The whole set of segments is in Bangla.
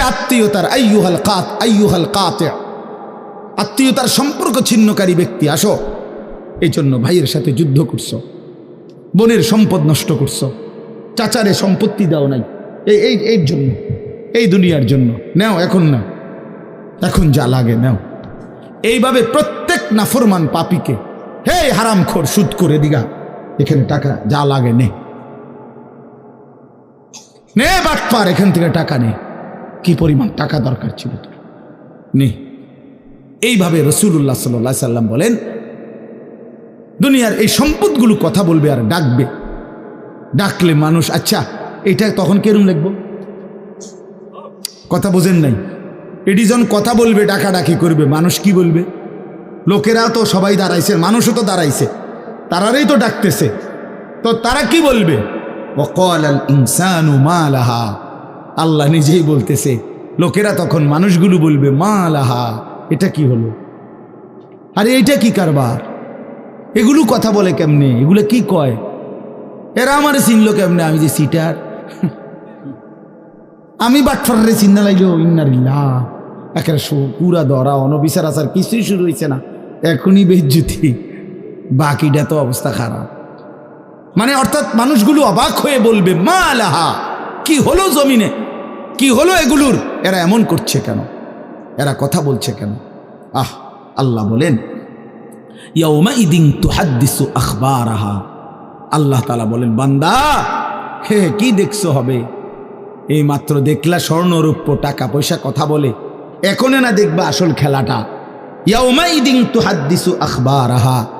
আত্মীয়তার আইয়ুহাল কাত, আইয়ুহাল কাতে। আত্মীয়তার সম্পর্ক ছিন্নকারী ব্যক্তি, আসো। এই জন্য ভাইয়ের সাথে যুদ্ধ করছ। বোনের সম্পদ নষ্ট করছ। চাচারে সম্পত্তি দাও নাই। এই এই এর জন্য, এই দুনিয়ার জন্য। নেও, এখন নাও। এখন যা লাগে নাও। এইভাবে প্রত্যেক নাফরমান পাপিকে, হে হারাম খোর সুদ করে দিগা। এখানে টাকা যা লাগে নে। নে বাটপার, এখান থেকে টাকা নে। কি পরিমাণ টাকা দরকার ছিল তোর? নে। এইভাবে রসুল্লাহ সাল্লাহ সাল্লাম বলেন, দুনিয়ার এই সম্পদগুলো কথা বলবে আর ডাকবে। ডাকলে মানুষ আচ্ছা এটা তখন কেরম লিখব? কথা বোঝেন নাই। যখন কথা বলবে, ডাকাডাকি করবে, মানুষ কি বলবে? লোকেরা তো সবাই দাঁড়াইছে, মানুষও তো দাঁড়াইছে, তারারই তো ডাকতেছে। তো তারা কি বলবে? ওয়াকাল আল ইনসানু মা আল্লাহ নিজেই বলতেছে, লোকেরা তখন মানুষগুলো বলবে, মা লাহা, এটা কি হলো? আরে এইটা কি কারবার? এগুলো কথা বলে কেমনে? এগুলো কি কয়? এরা আমার চিনল কেমনে? আমি যে সিটার, আমি বাটফারে চিন্তা লাগল ইন্নারিল্লা সু- পুরা ধরা, অনবিচার আচার, কিছুই শুরু হয়েছে না। এখনই বেজ্জুতি, বাকিটা তো অবস্থা খারাপ। মানে অর্থাৎ মানুষগুলো অবাক হয়ে বলবে, মা আলাহা কি হলো জমিনে? কি হলো এগুলোর? এরা এমন করছে কেন? এরা কথা বলছে কেন? আহ আল্লাহ বলেন ইয়াউমা ইদিন তুহাদ্দিসু আখবারাহা। আল্লাহ তালা বলেন বান্দা হে কি দেখছ হবে? এই মাত্র দেখলা স্বর্ণরূপ্য টাকা পয়সা কথা বলে। এখনে না দেখবা আসল খেলাটা। ইয়াউমা ইদিন তুহাদ্দিসু আখবারাহা।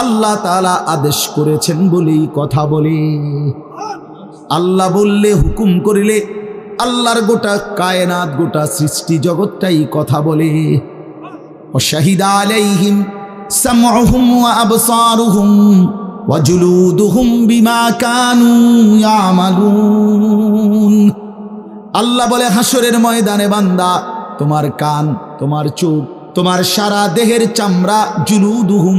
আল্লাহ তালা আদেশ করেছেন বলেই কথা বলে। আল্লাহ বললে, হুকুম করিলে আল্লাহর গোটা কায়নাত, গোটা সৃষ্টি জগৎটাই কথা বলে। ও শাহিদা আলাইহিম বিমা আল্লাহ বলে হাসরের ময়দানে বান্দা, তোমার কান, তোমার চোখ, তোমার সারা দেহের চামড়া জুলুদুহুম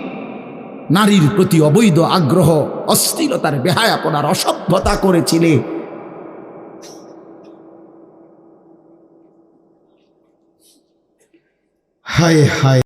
নারীর প্রতি অবৈধ আগ্রহ অস্থিরতার বেহায়াপনার অসভ্যতা করেছিলে। হায় হায়।